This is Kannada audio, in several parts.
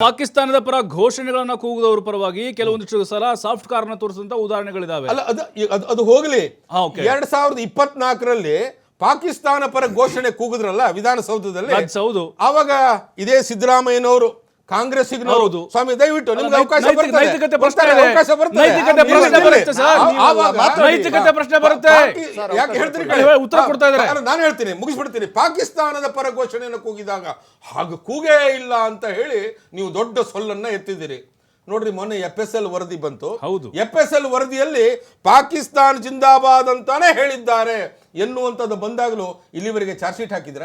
ಪಾಕಿಸ್ತಾನದ ಪರ ಘೋಷಣೆಗಳನ್ನ ಕೂಗುದವ್ರ ಪರವಾಗಿ ಕೆಲವೊಂದಿಷ್ಟು ಸಲ ಸಾಫ್ಟ್ ಕಾರ್ನ ತೋರಿಸಿದಂತ ಉದಾಹರಣೆಗಳಿದಾವೆ. ಅಲ್ಲ ಅದು ಅದು ಅದು ಹೋಗ್ಲಿ. ಎರಡ್ ಸಾವಿರದ ಇಪ್ಪತ್ನಾಲ್ಕರಲ್ಲಿ ಪಾಕಿಸ್ತಾನ ಪರ ಘೋಷಣೆ ಕೂಗಿದ್ರಲ್ಲ ವಿಧಾನಸೌಧದಲ್ಲಿ? ಅದ್ ಹೌದು ಆವಾಗ ಇದೇ ಸಿದ್ದರಾಮಯ್ಯನವರು ಹೌದು. ಸ್ವಾಮಿ ದಯವಿಟ್ಟು ನಿಮ್ಗೆ ಅವಕಾಶ ನೈತಿಕ- ನೈತಿಕತೆ ಪ್ರಶ್ನೆ ಬರುತ್ತೆ ಆ- ನೀವು ನೈತಿಕತೆ ಪ್ರಶ್ನೆ ಬರುತ್ತೆ. ಯಾಕೆ ಹೇಳ್ತೀನಿ ಉತ್ತರ ಕೊಡ್ತಾ ಇದ್ದಾರೆ. ನಾನು ಹೇಳ್ತೀನಿ ಮುಗಿಸ್ಬಿಡ್ತೀನಿ. ಪಾಕಿಸ್ತಾನದ ಪರ ಘೋಷಣೆಯನ್ನು ಕೂಗಿದಾಗ ಹಾಗೆ ಕೂಗೇ ಇಲ್ಲ ಅಂತ ಹೇಳಿ ನೀವು ದೊಡ್ಡ ಸೊಲ್ಲನ್ನ ಎತ್ತಿದ್ದೀರಿ. ನೋಡ್ರಿ ಮೊನ್ನೆ ಎಫ್ ಎಸ್ ಎಲ್ ವರದಿ ಬಂತು. ಹೌದು. ಎಫ್ ಎಸ್ ಎಲ್ ವರದಿಯಲ್ಲಿ ಪಾಕಿಸ್ತಾನ್ ಜಿಂದಾಬಾದ್ ಅಂತಾನೆ ಹೇಳಿದ್ದಾರೆ. ಎನ್ನುವಂತದ್ದು ಬಂದಾಗಲೂ ಇಲ್ಲಿವರೆಗೆ ಚಾರ್ಜ್ ಶೀಟ್ ಹಾಕಿದ್ರ.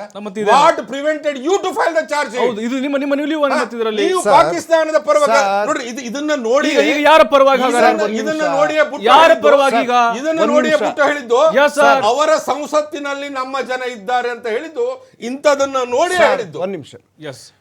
What prevented you to file the charge ಹೌದು ಇದು ನಿಮ್ಮ ನಿಮ್ಮ ನಿಲುವು ನೀವು ಪಾಕಿಸ್ತಾನದ ಪರವಾಗಿ ನೋಡ್ರಿ ಇದು ಇದನ್ನ ನೋಡಿ ಈಗ ಯಾರ ಪರವಾಗಿ ಇದನ್ನ-. ನೋಡಿಯೇ ಯಾರ ಹೇಳಿದ್ದು- ಪರವಾಗಿ ಈಗ? ಇದನ್ನ ನೋಡಿಯೇ ಹೇಳಿದ್ದು. ಅವರ ಸಂಸತ್ತಿನಲ್ಲಿ ನಮ್ಮ ಜನ ಇದ್ದಾರೆ ಅಂತ ಹೇಳಿದ್ದು. ಇಂಥದನ್ನ ನೋಡಿ ಹೇಳಿದ್ದು. ಒಂದು ನಿಮಿಷ. ಎಸ್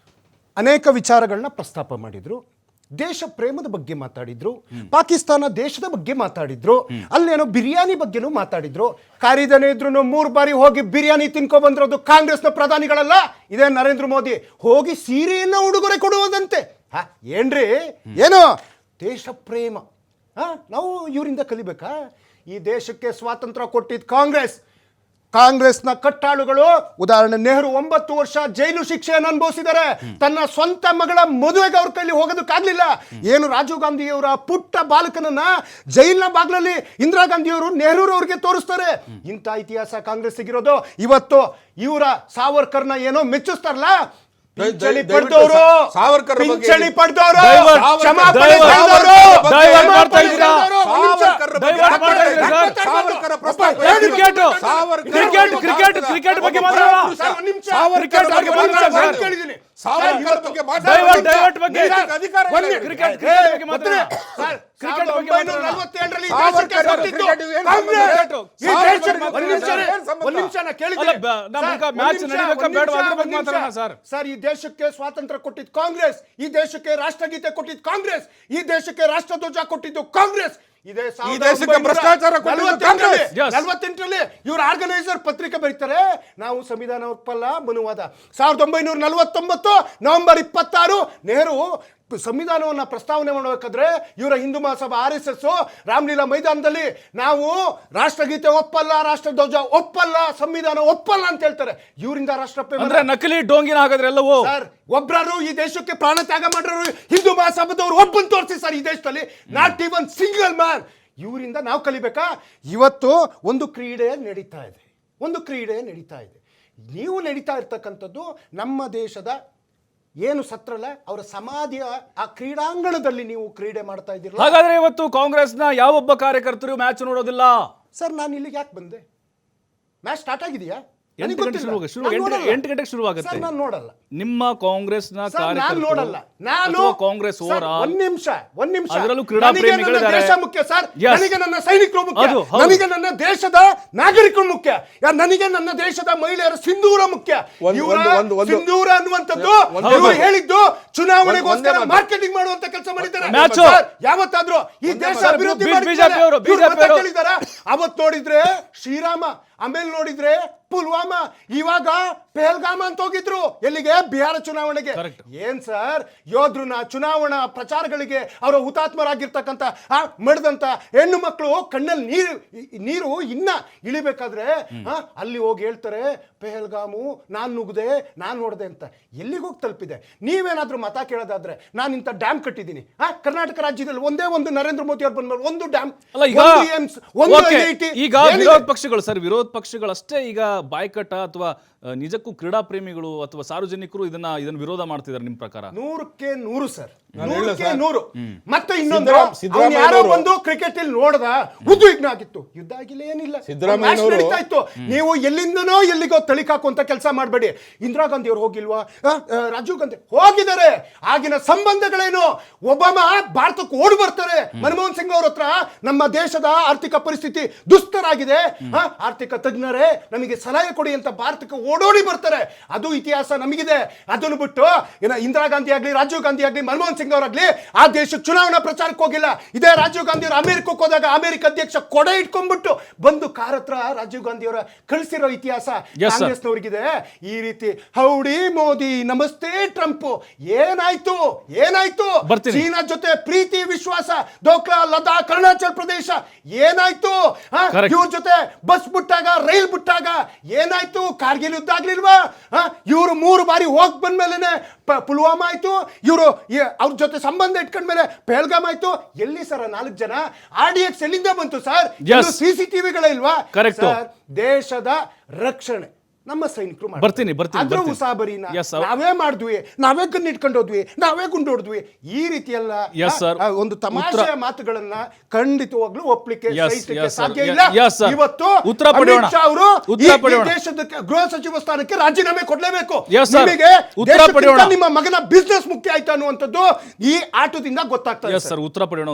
ಅನೇಕ ವಿಚಾರಗಳನ್ನ ಪ್ರಸ್ತಾಪ ಮಾಡಿದ್ರು. ದೇಶ ಪ್ರೇಮದ ಬಗ್ಗೆ ಮಾತಾಡಿದ್ರು, ಪಾಕಿಸ್ತಾನ ದೇಶದ ಬಗ್ಗೆ ಮಾತಾಡಿದ್ರು, ಅಲ್ಲೇನೋ ಬಿರಿಯಾನಿ ಬಗ್ಗೆನೂ ಮಾತಾಡಿದ್ರು. ಕಾರಿದನೆ ಇದ್ರು ಮೂರು ಬಾರಿ ಹೋಗಿ ಬಿರಿಯಾನಿ ತಿನ್ಕೊ ಬಂದಿರೋದು ಕಾಂಗ್ರೆಸ್ನ ಪ್ರಧಾನಿಗಳಲ್ಲ? ಇದೇ ನರೇಂದ್ರ ಮೋದಿ. ಹೋಗಿ ಸೀರೆಯನ್ನ ಉಡುಗೊರೆ ಕೊಡುವುದಂತೆ. ಹಾ, ಏನ್ರಿ? ಏನು? ದೇಶ ಪ್ರೇಮ ಹಾ, ನಾವು ಇವರಿಂದ ಕಲಿಬೇಕಾ? ಈ ದೇಶಕ್ಕೆ ಸ್ವಾತಂತ್ರ್ಯ ಕೊಟ್ಟಿದ್ ಕಾಂಗ್ರೆಸ್. ಕಾಂಗ್ರೆಸ್ನ ಕಟ್ಟಾಳುಗಳು ಉದಾಹರಣೆ ನೆಹರು ಒಂಬತ್ತು ವರ್ಷ ಜೈಲು ಶಿಕ್ಷೆಯನ್ನು ಅನುಭವಿಸಿದರೆ ತನ್ನ ಸ್ವಂತ ಮಗಳ ಮದುವೆಗೆ ಅವ್ರ ಕೈಲಿ ಹೋಗೋದಕ್ಕಾಗಲಿಲ್ಲ ಏನು ರಾಜೀವ್ ಗಾಂಧಿಯವರ ಪುಟ್ಟ ಬಾಲಕನನ್ನ ಜೈಲಿನ ಬಾಗ್ಲಲ್ಲಿ ಇಂದಿರಾ ಗಾಂಧಿಯವರು ನೆಹರು ಅವರಿಗೆ ತೋರಿಸ್ತಾರೆ. ಇಂಥ ಇತಿಹಾಸ ಕಾಂಗ್ರೆಸ್ಸಿಗಿರೋದು ಇವತ್ತು ಇವರ ಸಾವರ್ಕರ್ನ ಏನೋ ಮೆಚ್ಚಿಸ್ತಾರಲ್ಲ? ಪಡೆದವರು ಸಾವರ್ಕರ್ ಬಗ್ಗೆ ಪಿಂಚಣಿ ಪಡೆದವರು ಕ್ಷಮಾ ಕ್ಷಮಾಪಣೆ ಕ್ರಿಕೆಟ್ ಕ್ರಿಕೆಟ್ ಕ್ರಿಕೆಟ್ ಬಗ್ಗೆ. ಸರ್ ಈ ದೇಶಕ್ಕೆ ಸ್ವಾತಂತ್ರ್ಯ ಕೊಟ್ಟಿದ್ದು ಕಾಂಗ್ರೆಸ್ ಈ ದೇಶಕ್ಕೆ ರಾಷ್ಟ್ರಗೀತೆ ಕೊಟ್ಟಿದ್ದು ಕಾಂಗ್ರೆಸ್ ಈ ದೇಶಕ್ಕೆ ರಾಷ್ಟ್ರಧ್ವಜ ಕೊಟ್ಟಿದ್ದು ಕಾಂಗ್ರೆಸ್ ಇದೇ ಈ ದೇಶಕ್ಕೆ ಭ್ರಷ್ಟಾಚಾರ ಕೊಟ್ಟಿದ್ದು ಕಾಂಗ್ರೆಸ್. Yes. ನಲವತ್ತೆಂಟರಲ್ಲಿ ಇವ್ರ ಆರ್ಗನೈಸರ್ ಪತ್ರಿಕೆ ಬರೀತಾರೆ ನಾವು ಸಂವಿಧಾನ ಒಪ್ಪಲ್ಲ ಮನುವಾದ ಸಾವಿರದ ಒಂಬೈನೂರ ನಲವತ್ತೊಂಬತ್ತು ನವೆಂಬರ್ ಇಪ್ಪತ್ತಾರು ನೆಹರು ಸಂವಿಧಾನವನ್ನ ಪ್ರಸ್ತಾವನೆ ಮಾಡಬೇಕಾದ್ರೆ ಇವರ Hindu Mahasabha R S S Ramlila ಮೈದಾನದಲ್ಲಿ ನಾವು ರಾಷ್ಟ್ರಗೀತೆ ಒಪ್ಪಲ್ಲ ರಾಷ್ಟ್ರಧ್ವಜ ಒಪ್ಪಲ್ಲ ಸಂವಿಧಾನ ಒಪ್ಪಲ್ಲ ಅಂತ ಹೇಳ್ತಾರೆ. ಇವರಿಂದ ರಾಷ್ಟ್ರಪ್ರೇಮ ಅಂದ್ರೆ ನಕಲಿ ಡೋಂಗಿನ ಹಾಗಾದ್ರೆ ಎಲ್ಲವೂ? ಸರ್ ಒಬ್ರಾರು ಈ ದೇಶಕ್ಕೆ ಪ್ರಾಣ ತ್ಯಾಗ ಮಾಡಿರೋರು ಹಿಂದೂ ಮಹಾಸಭಾದವರು ಒಬ್ಬನ್ ತೋರಿಸಿ ಸರ್ ಈ ದೇಶದಲ್ಲಿ. ನಾಟ್ ಈವನ್ ಸಿಂಗಲ್ ಮ್ಯಾನ್ ಇವರಿಂದ ನಾವು ಕಲಿಬೇಕಾ? ಇವತ್ತು ಒಂದು ಕ್ರೀಡೆ ನಡೀತಾ ಇದೆ. ಒಂದು ಕ್ರೀಡೆ ನಡೀತಾ ಇದೆ. ನೀವು ನಡೀತಾ ಇರ್ತಕ್ಕಂಥದ್ದು ನಮ್ಮ ದೇಶದ ಏನು ಸತ್ರಲ್ಲ ಅವರ ಸಮಾಧಿಯ ಆ ಕ್ರೀಡಾಂಗಣದಲ್ಲಿ ನೀವು ಕ್ರೀಡೆ ಮಾಡ್ತಾ ಇದ್ದೀರಲ್ಲ? ಹಾಗಾದ್ರೆ ಇವತ್ತು ಕಾಂಗ್ರೆಸ್ನ ಯಾವೊಬ್ಬ ಕಾರ್ಯಕರ್ತರು ಮ್ಯಾಚ್ ನೋಡೋದಿಲ್ಲ? ಸರ್ ನಾನು ಇಲ್ಲಿಗೆ ಯಾಕೆ ಬಂದೆ? ಮ್ಯಾಚ್ ಸ್ಟಾರ್ಟ್ ಆಗಿದೆಯಾ? ಎಂಟು ಗಂಟೆ ಶುರು ಶುರು ಎಂಟು ಗಂಟೆಗೆ ಶುರುವಾಗುತ್ತೆ. ಸರ್ ನಾನು ನೋಡಲ್ಲ. ನಿಮ್ಮ ಕಾಂಗ್ರೆಸ್ನ ನಾನ್ ನೋಡಲ್ಲ. ನಾನು ಕಾಂಗ್ರೆಸ್ ಸರ್, ಓವರ್ ಒಂದ್ ನಿಮಿಷ ಒಂದ್ ನಿಮಿಷ. ಅದರಲ್ಲೂ ಕ್ರೀಡಾ ಪ್ರೇಮಿಗಳಿದ್ದಾರೆ. ದೇಶ ಮುಖ್ಯ ಸರ್. ನನಗೆ ನನ್ನ ಸೈನಿಕರು ಮುಖ್ಯ. ನನಗೆ ನನ್ನ ದೇಶದ ನಾಗರಿಕರು ಮುಖ್ಯ. ನನಗೆ ನನ್ನ ದೇಶದ ಮಹಿಳೆಯರ ಸಿಂಧೂರ ಮುಖ್ಯ. ಸಿಂಧೂರ ಅನ್ನುವಂಥದ್ದು ಇವರು ಹೇಳಿದ್ದು ಚುನಾವಣೆಗೋಸ್ಕರ ಮಾರ್ಕೆಟಿಂಗ್ ಮಾಡುವಂತ ಕೆಲಸ ಮಾಡಿದ್ದಾರೆ. ಯಾವತ್ತಾದ್ರೂ ಈ ದೇಶ. ಅಭಿವೃದ್ಧಿ ಅವತ್ತು ನೋಡಿದ್ರೆ ಶ್ರೀರಾಮ ಆಮೇಲೆ ನೋಡಿದ್ರೆ ಪುಲ್ವಾಮಾ ಇವಾಗ ಪೆಹಲ್ಗಾಮ ಅಂತ ಹೋಗಿದ್ರು. ಎಲ್ಲಿಗೆ? ಬಿಹಾರ ಚುನಾವಣೆಗೆ. ಏನ್ ಸರ್? ಯೋಧರನ್ನ ಚುನಾವಣಾ ಪ್ರಚಾರಗಳಿಗೆ ಅವರ ಹುತಾತ್ಮರಾಗಿರ್ತಕ್ಕಂಥ ಆ ಮಡ್ದಂತ ಹೆಣ್ಣು ಮಕ್ಕಳು ಕಣ್ಣಲ್ಲಿ ನೀರು ನೀರು ಇನ್ನ ಇಳಿಬೇಕಾದ್ರೆ ಅಲ್ಲಿ ಹೋಗಿ ಹೇಳ್ತಾರೆ ಪೆಹಲ್ಗಾಮು ನಾನ್ ನುಗ್ದೆ ನಾನ್ ನೋಡ್ದೆ ಅಂತ. ಎಲ್ಲಿಗೆ ಹೋಗಿ ತಲುಪಿದೆ? ನೀವೇನಾದ್ರೂ ಮತ ಕೇಳೋದಾದ್ರೆ ನಾನು ಇಂಥ ಡ್ಯಾಮ್ ಕಟ್ಟಿದ್ದೀನಿ. ಆ ಕರ್ನಾಟಕ ರಾಜ್ಯದಲ್ಲಿ ಒಂದೇ ಒಂದು ನರೇಂದ್ರ ಮೋದಿ ಅವ್ರು ಬಂದ್ಮೇಲೆ ಒಂದು ಡ್ಯಾಮ್. ಈಗ ವಿರೋಧ ಪಕ್ಷಗಳು ಸರ್ ವಿರೋಧ ಪಕ್ಷಗಳಷ್ಟೇ ಈಗ ಬಾಯ್ಕಟ ಅಥವಾ ನಿಜಕ್ಕೂ ಕ್ರೀಡಾ ಪ್ರೇಮಿಗಳು ಅಥವಾ ಸಾರ್ವಜನಿಕರು ಇದನ್ನ ಇದನ್ನ ವಿರೋಧ ಮಾಡ್ತಿದ್ದಾರೆ ನಿಮ್ಮ ಪ್ರಕಾರ? ನೂರಕ್ಕೆ ನೂರು ಸರ್. ನೂರಕ್ಕೆ. ನೂರು. ಮತ್ತೆ ಇನ್ನೊಂದು ಅವ್ನು ಯಾರೋ ಒಂದು ಕ್ರಿಕೆಟ್ ಇಲ್ಲಿ ನೋಡ್ದ ಉದ್ವಿಗ್ನ ಆಗಿತ್ತು. ಯುದ್ಧ ಆಗಿಲ್ಲ ಏನಿಲ್ಲ. ಸಿದ್ದರಾಮಯ್ಯನವರು- Match ನಡೀತಾ ಇತ್ತು. ನೀವು ಎಲ್ಲಿಂದನೋ ಎಲ್ಲಿಗೋ ತಳಿಕಾಕುವಂತ ಕೆಲಸ ಮಾಡಬೇಡಿ. ಇಂದಿರಾ ಗಾಂಧಿ ಅವ್ರು ಹೋಗಿಲ್ವಾ? ಆ, ಆ, ರಾಜೀವ್ ಗಾಂಧಿ ಹೋಗಿದ್ದಾರೆ. ಆಗಿನ ಸಂಬಂಧಗಳೇನು? ಒಬ್ಬಾಮ ಭಾರತಕ್ಕೆ ಓಡಿ ಬರ್ತಾರೆ. ಮನಮೋಹನ್ ಸಿಂಗ್ ಅವ್ರ ಹತ್ರ ನಮ್ಮ ದೇಶದ ಆರ್ಥಿಕ ಪರಿಸ್ಥಿತಿ ದುಸ್ತರಾಗಿದೆ. ಆ, ಆರ್ಥಿಕ ತಜ್ಞರೇ ನಮಗೆ ಸಲಹೆ ಕೊಡಿ ಅಂತ ಭಾರತಕ್ಕೆ ಓಡೋಡಿ ಬರ್ತಾರೆ. ಅದು ಇತಿಹಾಸ ನಮಗಿದೆ. ಅದನ್ನು ಬಿಟ್ಟು ಏನ ಇಂದಿರಾ ಗಾಂಧಿ ಆಗಲಿ ರಾಜೀವ್ ಗಾಂಧಿ ಆಗಲಿ ಮನಮೋಹನ್ ಸಿಂಗ್ ಅವರಾಗಲಿ ಆ ದೇಶ ಚುನಾವಣಾ ಪ್ರಚಾರಕ್ಕೆ ಹೋಗಿಲ್ಲ. ಇದೇ ರಾಜೀವ್ ಗಾಂಧಿ ಅವರು ಅಮೆರಿಕಕ್ಕೆ ಹೋದಾಗ ಅಮೆರಿಕ ಅಧ್ಯಕ್ಷ ಕೊಡೆ ಇಟ್ಕೊಂಡ್ಬಿಟ್ಟು ಬಂದು ಕಾರ್ ಹತ್ರ ರಾಜೀವ್ ಗಾಂಧಿ ಅವರ ಕಳಿಸಿರೋ ಇತಿಹಾಸ ಕಾಂಗ್ರೆಸ್ನವ್ರಿಗಿದೆ. ಈ ರೀತಿ ಹೌಡಿ ಮೋದಿ ನಮಸ್ತೆ ಟ್ರಂಪ್ ಏನಾಯ್ತು ಏನಾಯ್ತು? ಚೀನಾ ಜೊತೆ ಪ್ರೀತಿ ವಿಶ್ವಾಸ ದೋಕ್ಲಾ ಲದಾಖ್ ಅರುಣಾಚಲ್ ಪ್ರದೇಶ ಏನಾಯ್ತು. ಇವ್ರ ಜೊತೆ ಬಸ್ ಬಿಟ್ಟಾಗ ರೈಲ್ ಬಿಟ್ಟಾಗ ಏನಾಯ್ತು? ಕಾರ್ಗಿಲ್ ಯುದ್ಧ ಆಗ್ಲಿಲ್ವಾ? ಇವರು ಮೂರು ಬಾರಿ ಹೋಗ್ ಬಂದ್ಮೇಲೆ ಪುಲ್ವಾಮಾ ಆಯ್ತು. ಇವರು ಅವ್ರ ಜೊತೆ ಸಂಬಂಧ ಇಟ್ಕೊಂಡ್ಮೇಲೆ ಪೆಹಲ್ಗಾಮ್ ಆಯ್ತು. ಎಲ್ಲಿ ಸರ್ ನಾಲ್ಕು ಜನ? ಆರ್ ಡಿ ಎಕ್ಸ್ ಎಲ್ಲಿಂದ ಬಂತು ಸರ್. ಸಿ ಸಿ ಟಿವಿಗಳ ಇಲ್ವಾ? Correct. ಸರ್ ದೇಶದ ರಕ್ಷಣೆ. ನಮ್ಮ ಸೈನಿಕರು. ಬರ್ತೀನಿ, ಬರ್ತೀನಿ, ಅದ್ರ. ಉಸಾಬರಿನ Yes, ನಾವೇ ಮಾಡಿದ್ವಿ ನಾವೇ ಹೋದ್ವಿ ನಾವೇ ಗುಂಡು ಹೊಡೆದ್ವಿ ಈ ರೀತಿಯೆಲ್ಲ ಒಂದು ತಮಾಷೆಯ ಮಾತುಗಳನ್ನ ಖಂಡಿತವಾಗ್ಲೂ ಒಪ್ಲಿಕ್ಕೆ ಸಾಧ್ಯ ಇಲ್ಲ. ಇವತ್ತು ಉತ್ತರ ಪಡೆಯೋಣ. ಅವರು ಉತ್ತರ ದೇಶದ ಗೃಹ ಸಚಿವ ಸ್ಥಾನಕ್ಕೆ ರಾಜೀನಾಮೆ ಕೊಡಲೇಬೇಕು. ನಿಮಗೆ ಉತ್ತರ ಪಡೆಯೋಣ. ನಿಮ್ಮ ಮಗನ ಬಿಸ್ನೆಸ್ ಮುಖ್ಯ ಆಯ್ತು ಅನ್ನುವಂಥದ್ದು ಈ ಆಟದಿಂದ ಗೊತ್ತಾಗ್ತದೆ ಸರ್ ಉತ್ತರ ಪಡೆಯೋಣ